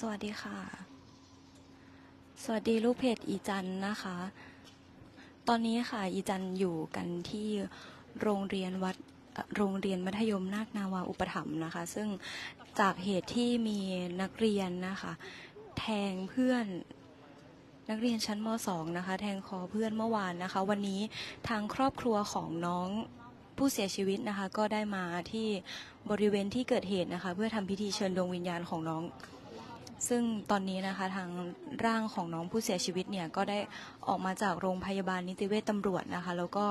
สวัสดีค่ะ สวัสดีลูกเพจอีจันนะคะ ตอนนี้ค่ะ อีจันอยู่กันที่โรงเรียนวัดโรงเรียนมัธยมนาคนาวาอุปถัมภ์นะคะ ซึ่งจากเหตุที่มีนักเรียนนะคะ แทงเพื่อนนักเรียนชั้นม .2 นะคะ แทงคอเพื่อนเมื่อวานนะคะ วันนี้ทางครอบครัวของน้องผู้เสียชีวิตนะคะ ก็ได้มาที่บริเวณที่เกิดเหตุนะคะ เพื่อทำพิธีเชิญดวงวิญญาณของน้อง ซึ่งตอนนี้นะคะทางร่างของน้องผู้เสียชีวิตเนี่ยก็ได้ออกมาจากโรงพยาบาลนิติเวชตำรวจนะคะ แล้วก็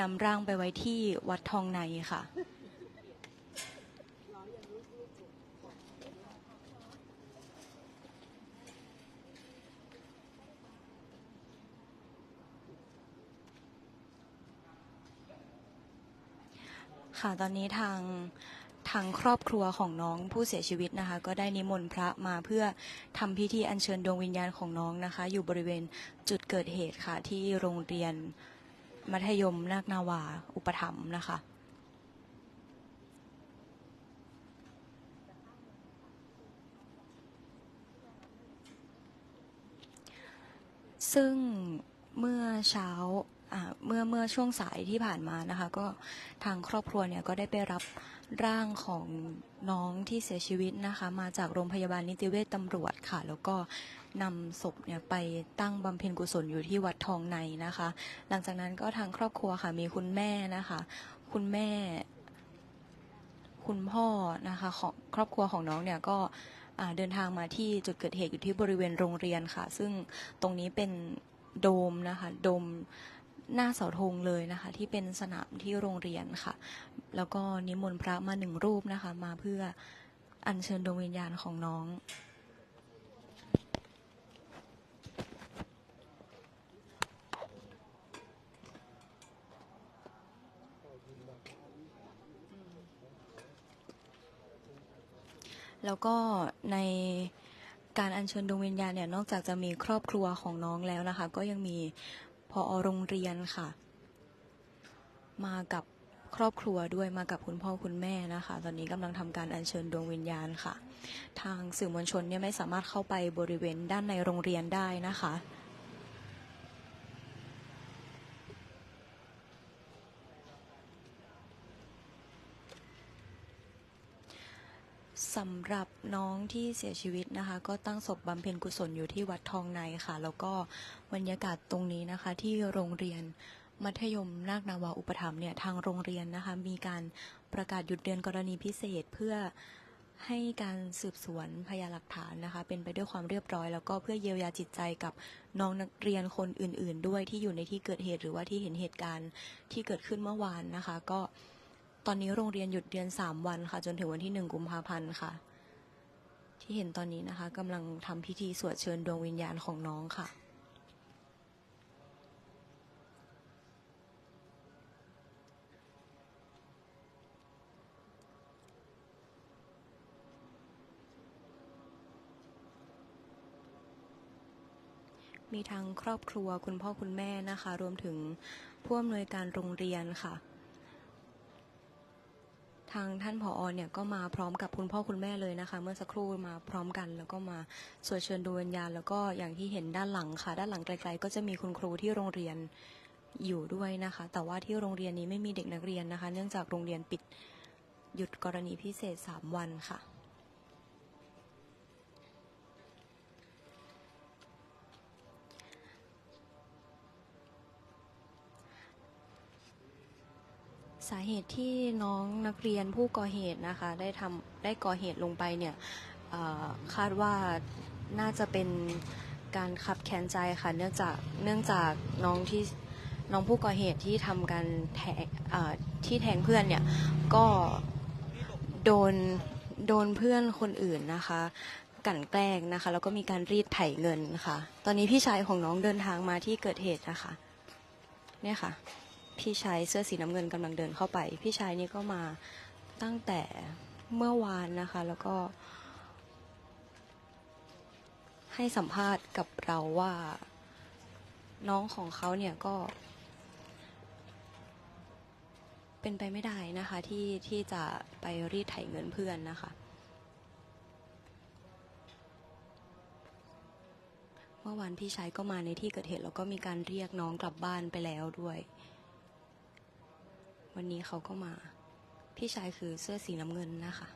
นำร่างไปไว้ที่วัดทองในค่ะ ค่ะตอนนี้ทาง ทางครอบครัวของน้องผู้เสียชีวิตนะคะ ก็ได้นิมนต์พระมาเพื่อทำพิธีอัญเชิญดวงวิญญาณของน้องนะคะ อยู่บริเวณจุดเกิดเหตุค่ะ ที่โรงเรียนมัธยมนาคนาวา อุปถัมภ์นะคะซึ่งเมื่อเช้า อ่าเมื่อเมื่อช่วงสายที่ผ่านมานะคะ ก็ทางครอบครัวเนี่ยก็ได้ไปรับร่างของน้องที่เสียชีวิตนะคะ มาจากโรงพยาบาลนิติเวชตำรวจค่ะ แล้วก็นำศพเนี่ยไปตั้งบำเพ็ญกุศลอยู่ที่วัดทองในนะคะ หลังจากนั้นก็ทางครอบครัวค่ะมีคุณแม่นะคะ คุณแม่ คุณพ่อนะคะของครอบครัวของน้องเนี่ยก็เดินทางมาที่จุดเกิดเหตุอยู่ที่บริเวณโรงเรียนค่ะ ซึ่งตรงนี้เป็นโดมนะคะโดม หน้าเสาธงเลยนะคะ ที่เป็นสนามที่โรงเรียนค่ะ แล้วก็นิมนต์พระมาหนึ่งรูปนะคะ มาเพื่ออัญเชิญดวงวิญญาณของน้องแล้วก็ในการอัญเชิญดวงวิญญาณเนี่ยนอกจากจะมีครอบครัวของน้องแล้วนะคะ ก็ยังมี พอโรงเรียนค่ะ มากับครอบครัวด้วยมากับคุณพ่อคุณแม่นะคะ ตอนนี้กำลังทำการอัญเชิญดวงวิญญาณค่ะ ทางสื่อมวลชนเนี่ยไม่สามารถเข้าไปบริเวณด้านในโรงเรียนได้นะคะ สำหรับน้องที่เสียชีวิตนะคะ ก็ตั้งศพบำเพ็ญกุศลอยู่ที่วัดทองในค่ะ แล้วก็บรรยากาศตรงนี้นะคะ ที่โรงเรียนมัธยมนาคนาวาอุปถัมภ์เนี่ยทางโรงเรียนนะคะ มีการประกาศหยุดเรียนกรณีพิเศษเพื่อให้การสืบสวนพยานหลักฐานนะคะ เป็นไปด้วยความเรียบร้อย แล้วก็เพื่อเยียวยาจิตใจกับน้องนักเรียนคนอื่น ๆ ด้วยที่อยู่ในที่เกิดเหตุหรือว่าที่เห็นเหตุการณ์ที่เกิดขึ้นเมื่อวานนะคะ ก็ ตอนนี้โรงเรียนหยุดเรียน 3 วันค่ะ จนถึงวันที่ 1 กุมภาพันธ์ค่ะ ที่เห็นตอนนี้นะคะกำลังทำพิธีสวดเชิญดวงวิญญาณของน้องค่ะมีทางครอบครัวคุณพ่อคุณแม่นะคะ รวมถึงผู้อำนวยการโรงเรียนค่ะ ทางท่านผออเนี่ยก็มาพร้อมกับคุณพ่อคุณแม่เลยนะคะ เมื่อสักครู่มาพร้อมกัน แล้วก็มาสวดเชิญดวงวิญญาณแล้วก็อย่างที่เห็นด้านหลังค่ะ ด้านหลังไกลๆ ก็จะมีคุณครูที่โรงเรียนอยู่ด้วยนะคะ แต่ว่าที่โรงเรียนนี้ไม่มีเด็กนักเรียนนะคะ เนื่องจากโรงเรียนปิดหยุดกรณีพิเศษ 3 วันค่ะ สาเหตุที่น้องนักเรียนผู้ก่อเหตุนะคะ ได้ทำได้ก่อเหตุลงไปเนี่ยคาดว่าน่าจะเป็นการขับแค้นใจค่ะเนื่องจากเนื่องจากน้องที่น้องผู้ก่อเหตุที่ทำการแทงที่แทงเพื่อนเนี่ยก็โดนโดนเพื่อนคนอื่นนะคะ กั่นแกล้งนะคะ แล้วก็มีการรีดไถเงินค่ะ ตอนนี้พี่ชายของน้องเดินทางมาที่เกิดเหตุนะคะเนี่ยค่ะ พี่ชายเสื้อสีน้ำเงินกำลังเดินเข้าไป พี่ชายนี่ก็มาตั้งแต่เมื่อวานนะคะ แล้วก็ ให้สัมภาษณ์กับเราว่าน้องของเขาเนี่ยก็ เป็นไปไม่ได้นะคะที่ที่จะไปรีดไถเงินเพื่อนนะคะเมื่อวานพี่ชายก็มาในที่เกิดเหตุแล้วก็มีการเรียกน้องกลับบ้านไปแล้วด้วย วันนี้เขาก็มา พี่ชายคือเสื้อสีน้ำเงินนะคะ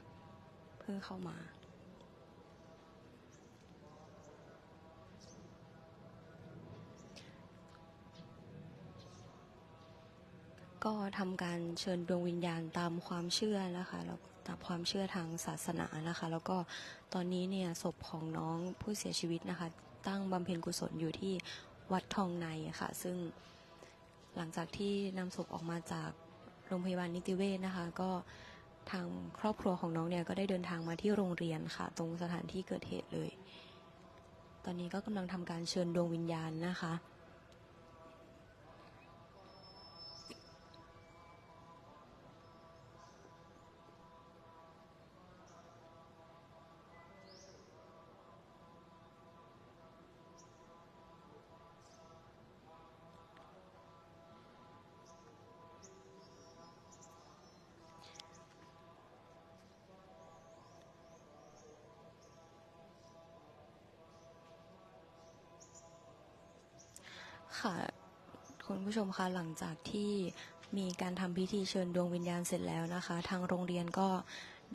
เพิ่งเข้ามา ก็ทำการเชิญดวงวิญญาณตามความเชื่อนะคะแล้วตามความเชื่อทางศาสนานะคะ แล้วก็ตอนนี้เนี่ยศพของน้องผู้เสียชีวิตนะคะ ตั้งบำเพ็ญกุศลอยู่ที่วัดทองในะค่ะ ซึ่งหลังจากที่นำศพออกมาจาก โรงพยาบาลนิติเวชนะคะ ก็ทางครอบครัวของน้องเนี่ยก็ได้เดินทางมาที่โรงเรียนค่ะ ตรงสถานที่เกิดเหตุเลย ตอนนี้ก็กำลังทำการเชิญดวงวิญญาณนะคะ ค่ะ คุณผู้ชมคะหลังจากที่มีการทำพิธีเชิญดวงวิญญาณเสร็จแล้วนะคะ ทางโรงเรียนก็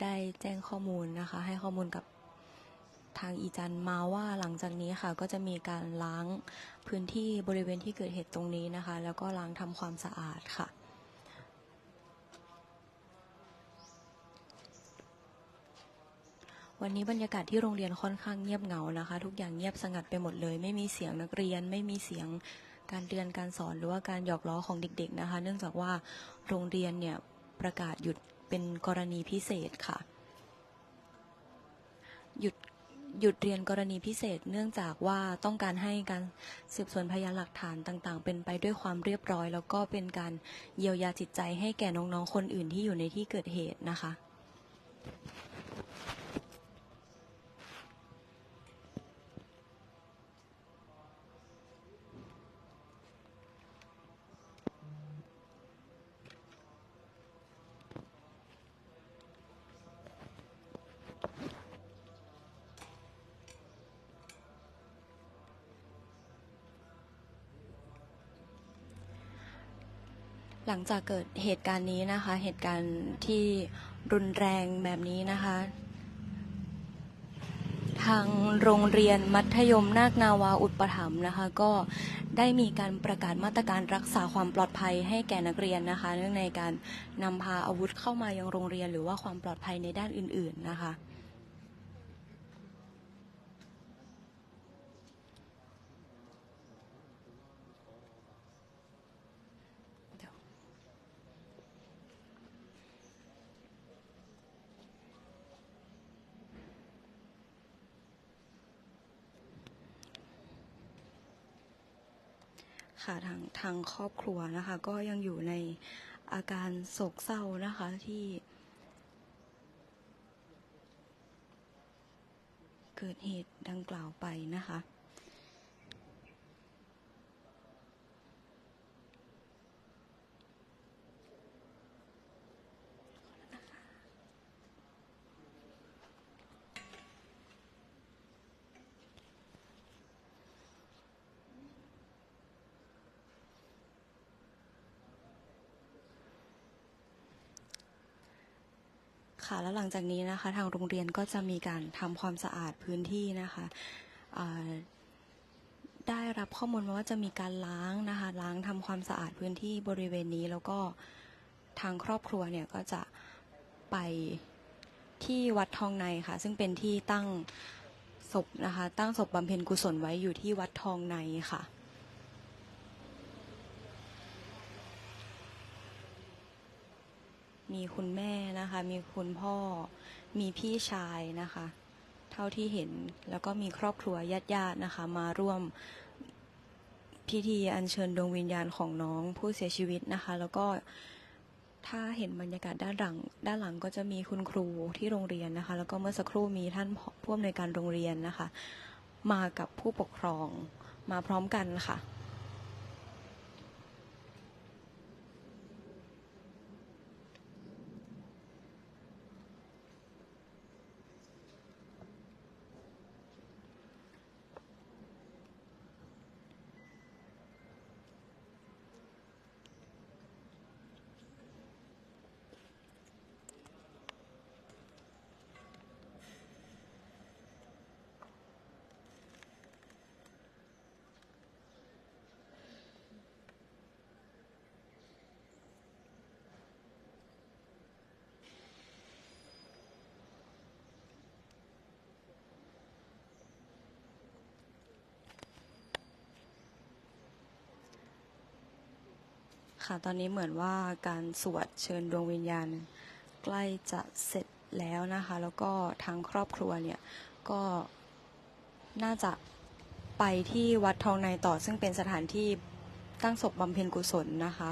ได้แจ้งข้อมูลนะคะ ให้ข้อมูลกับทางอีจันมาว่าหลังจากนี้ค่ะก็จะมีการล้างพื้นที่บริเวณที่เกิดเหตุตรงนี้นะคะ แล้วก็ล้างทำความสะอาดค่ะ วันนี้บรรยากาศที่โรงเรียนค่อนข้างเงียบเหงานะคะ ทุกอย่างเงียบสงัดไปหมดเลย ไม่มีเสียงนักเรียน ไม่มีเสียง การเรียนการสอนหรือว่าการหยอกล้อของเด็กๆนะคะ เนื่องจากว่าโรงเรียนเนี่ยประกาศหยุดเป็นกรณีพิเศษค่ะ หยุดหยุดเรียนกรณีพิเศษ เนื่องจากว่าต้องการให้การสืบสวนพยานหลักฐานต่างๆ เป็นไปด้วยความเรียบร้อย แล้วก็เป็นการเยียวยาจิตใจให้แก่น้องๆ คนอื่นที่อยู่ในที่เกิดเหตุนะคะ หลังจากเกิดเหตุการณ์นี้นะคะ เหตุการณ์ที่รุนแรงแบบนี้นะคะ ทางโรงเรียนมัธยมนาคนาวาอุปถัมภ์นะคะ ก็ได้มีการประกาศมาตรการรักษาความปลอดภัยให้แก่นักเรียนนะคะ เนื่องในการนำพาอาวุธเข้ามายังโรงเรียน หรือว่าความปลอดภัยในด้านอื่น ๆนะคะ ค่ะทางทางครอบครัวนะคะ ก็ยังอยู่ในอาการโศกเศร้านะคะที่ เกิดเหตุดังกล่าวไปนะคะ ค่ะแล้วหลังจากนี้นะคะ ทางโรงเรียนก็จะมีการทำความสะอาดพื้นที่นะคะได้รับข้อมูลมาว่าจะมีการล้างนะคะล้างทำความสะอาดพื้นที่บริเวณนี้ แล้วก็ทางครอบครัวเนี่ยก็จะไปที่วัดทองในค่ะ ซึ่งเป็นที่ตั้งศพนะคะ ตั้งศพบำเพ็ญกุศลไว้อยู่ที่วัดทองในค่ะ มีคุณแม่นะคะ มีคุณพ่อ มีพี่ชายนะคะ เท่าที่เห็นแล้วก็มีครอบครัวญาติๆนะคะ มาร่วมพิธีอัญเชิญดวงวิญญาณของน้องผู้เสียชีวิตนะคะ แล้วก็ถ้าเห็นบรรยากาศด้านหลัง ด้านหลังก็จะมีคุณครูที่โรงเรียนนะคะ แล้วก็เมื่อสักครู่มีท่านผู้อำนวยการโรงเรียนนะคะ มากับผู้ปกครองมาพร้อมกันค่ะ ค่ะ ตอนนี้เหมือนว่าการสวดเชิญดวงวิญญาณ ใกล้จะเสร็จแล้วนะคะ แล้วก็ทางครอบครัวเนี่ย ก็น่าจะไปที่วัดทองในต่อ ซึ่งเป็นสถานที่ตั้งศพบำเพ็ญกุศลนะคะ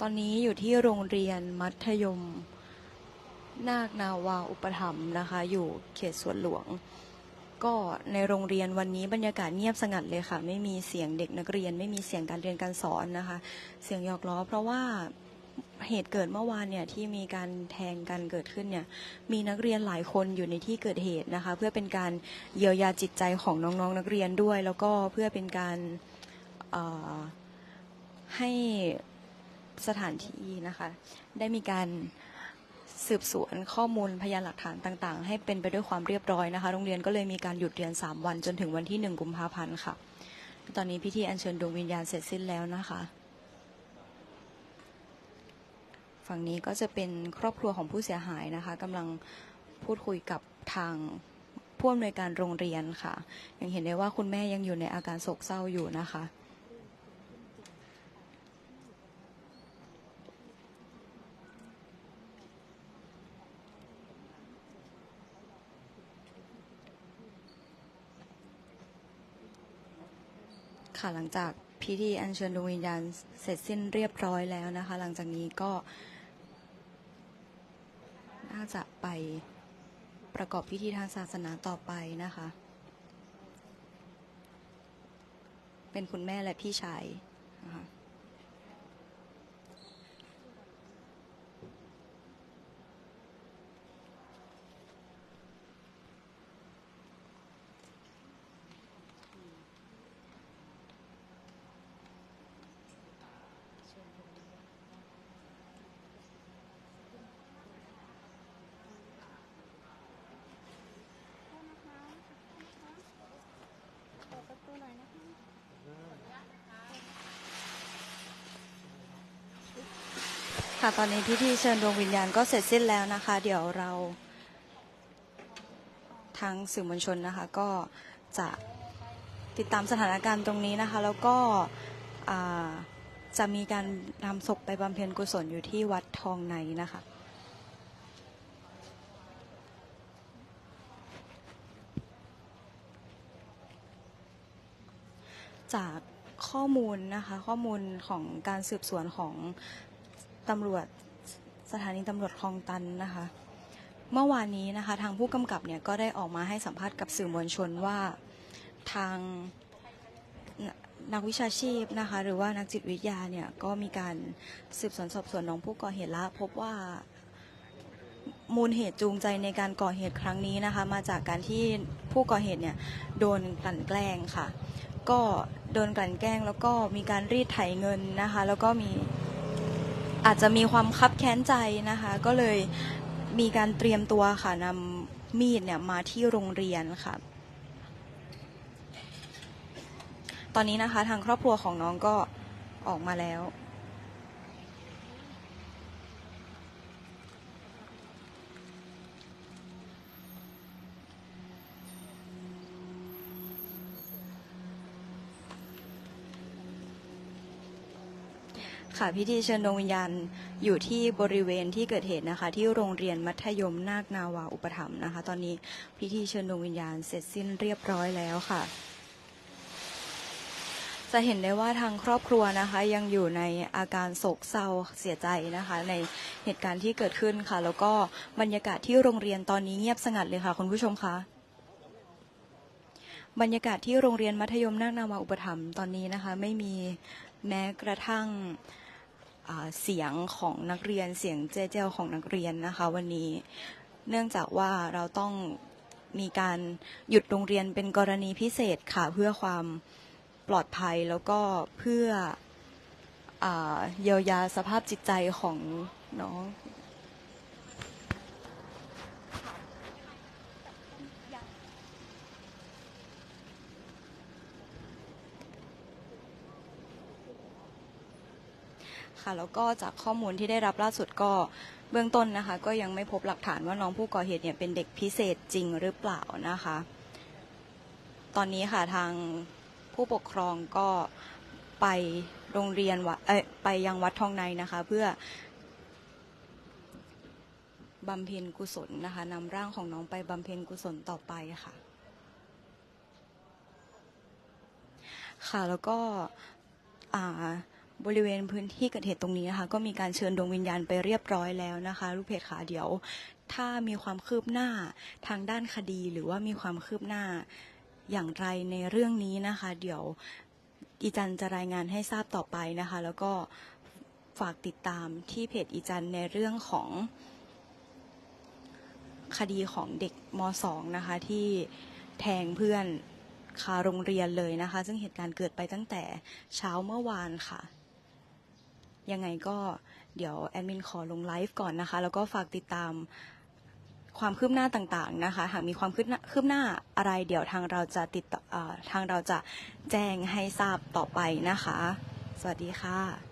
ตอนนี้อยู่ที่โรงเรียนมัธยม นาคนาวาอุปถัมภ์นะคะ อยู่เขตสวนหลวง ก็ในโรงเรียนวันนี้บรรยากาศเงียบสงัดเลยค่ะ ไม่มีเสียงเด็กนักเรียน ไม่มีเสียงการเรียนการสอนนะคะ เสียงหยอกล้อ เพราะว่าเหตุเกิดเมื่อวานเนี่ยที่มีการแทงกันเกิดขึ้นเนี่ยมีนักเรียนหลายคนอยู่ในที่เกิดเหตุนะคะ เพื่อเป็นการเยียวยาจิตใจของน้องๆนักเรียนด้วย แล้วก็เพื่อเป็นการให้สถานที่นะคะ ได้มีการ สืบสวนข้อมูลพยานหลักฐานต่างๆ ให้เป็นไปด้วยความเรียบร้อยนะคะโรงเรียนก็เลยมีการหยุดเรียน 3 วันจนถึงวันที่ 1 กุมภาพันธ์ค่ะ ตอนนี้พิธีอัญเชิญดวงวิญญาณเสร็จสิ้นแล้วนะคะ ฝั่งนี้ก็จะเป็นครอบครัวของผู้เสียหายนะคะกำลังพูดคุยกับทางผู้อำนวยการโรงเรียนค่ะ ยังเห็นได้ว่าคุณแม่ยังอยู่ในอาการโศกเศร้าอยู่นะคะ ค่ะหลังจากพิธีอัญเชิญดวงวิญญาณเสร็จสิ้นเรียบร้อยแล้วนะคะ หลังจากนี้ก็ น่าจะไปประกอบพิธีทางศาสนาต่อไปนะคะ เป็นคุณแม่และพี่ชายนะคะ เปิดประตูหน่อยนะคะ ค่ะ ตอนนี้พิธีเชิญดวงวิญญาณก็เสร็จสิ้นแล้วนะคะ เดี๋ยวเราทางสื่อมวลชนนะคะ ก็จะติดตามสถานการณ์ตรงนี้นะคะ แล้วก็จะมีการนำศพไปบำเพ็ญกุศลอยู่ที่วัดทองในนะคะจากข้อมูลนะคะข้อมูลของการสืบสวนของ ตำรวจสถานีตำรวจคลองตันนะคะ เมื่อวานนี้นะคะ ทางผู้กำกับเนี่ยก็ได้ออกมาให้สัมภาษณ์กับสื่อมวลชนว่าทางนักวิชาชีพนะคะ หรือว่านักจิตวิทยาเนี่ยก็มีการสืบสวนสอบสวนน้องผู้ก่อเหตุแล้วพบว่ามูลเหตุจูงใจในการก่อเหตุครั้งนี้นะคะ มาจากการที่ผู้ก่อเหตุเนี่ยโดนกลั่นแกล้งค่ะ ก็โดนกลั่นแกล้งแล้วก็มีการรีดไถเงินนะคะ แล้วก็มี อาจจะมีความคับแค้นใจนะคะ ก็เลยมีการเตรียมตัวค่ะนำมีดเนี่ยมาที่โรงเรียนค่ะ ตอนนี้นะคะทางครอบครัวของน้องก็ออกมาแล้ว ค่ะพิธีเชิญดวงวิญญาณอยู่ที่บริเวณที่เกิดเหตุนะคะ ที่โรงเรียนมัธยมนาคนาวาอุปถัมภ์นะคะ ตอนนี้พิธีเชิญดวงวิญญาณเสร็จสิ้นเรียบร้อยแล้วค่ะ จะเห็นได้ว่าทางครอบครัวนะคะ ยังอยู่ในอาการโศกเศร้าเสียใจนะคะ ในเหตุการณ์ที่เกิดขึ้นค่ะ แล้วก็บรรยากาศที่โรงเรียนตอนนี้เงียบสงัดเลยค่ะคุณผู้ชมคะบรรยากาศที่โรงเรียนมัธยมนาคนาวาอุปถัมภ์ตอนนี้นะคะ ไม่มีแม้กระทั่ง เสียงของนักเรียนเสียงเจ๊เจลของนักเรียนนะคะ วันนี้เนื่องจากว่าเราต้องมีการหยุดโรงเรียนเป็นกรณีพิเศษค่ะเพื่อความปลอดภัยแล้วก็เพื่ออเยียวยาสภาพจิตใจของน้อง ค่ะ แล้วก็จากข้อมูลที่ได้รับล่าสุดก็เบื้องต้นนะคะ ก็ยังไม่พบหลักฐานว่าน้องผู้ก่อเหตุเนี่ยเป็นเด็กพิเศษจริงหรือเปล่านะคะ ตอนนี้ค่ะทางผู้ปกครองก็ไปโรงเรียนวัดไปยังวัดทองในนะคะ เพื่อบำเพ็ญกุศลนะคะนำร่างของน้องไปบำเพ็ญกุศลต่อไปค่ะ ค่ะแล้วก็อ่า บริเวณพื้นที่เกิดเหตุตรงนี้นะคะก็มีการเชิญดวงวิญญาณไปเรียบร้อยแล้วนะคะลูกเพจค่ะเดี๋ยว ถ้ามีความคืบหน้าทางด้านคดีหรือว่ามีความคืบหน้าอย่างไรในเรื่องนี้นะคะ เดี๋ยวอีจันจะรายงานให้ทราบต่อไปนะคะ แล้วก็ฝากติดตามที่เพจอีจันในเรื่องของคดีของเด็กม .2 นะคะที่แทงเพื่อนคาโรงเรียนเลยนะคะ ซึ่งเหตุการณ์เกิดไปตั้งแต่เช้าเมื่อวานค่ะ ยังไงก็เดี๋ยวแอดมินขอลงไลฟ์ก่อนนะคะ แล้วก็ฝากติดตามความคืบหน้าต่างๆนะคะ หากมีความคืบหน้าคืบหน้าอะไร เดี๋ยวทางเราจะติดต่อทางเราจะแจ้งให้ทราบต่อไปนะคะ สวัสดีค่ะ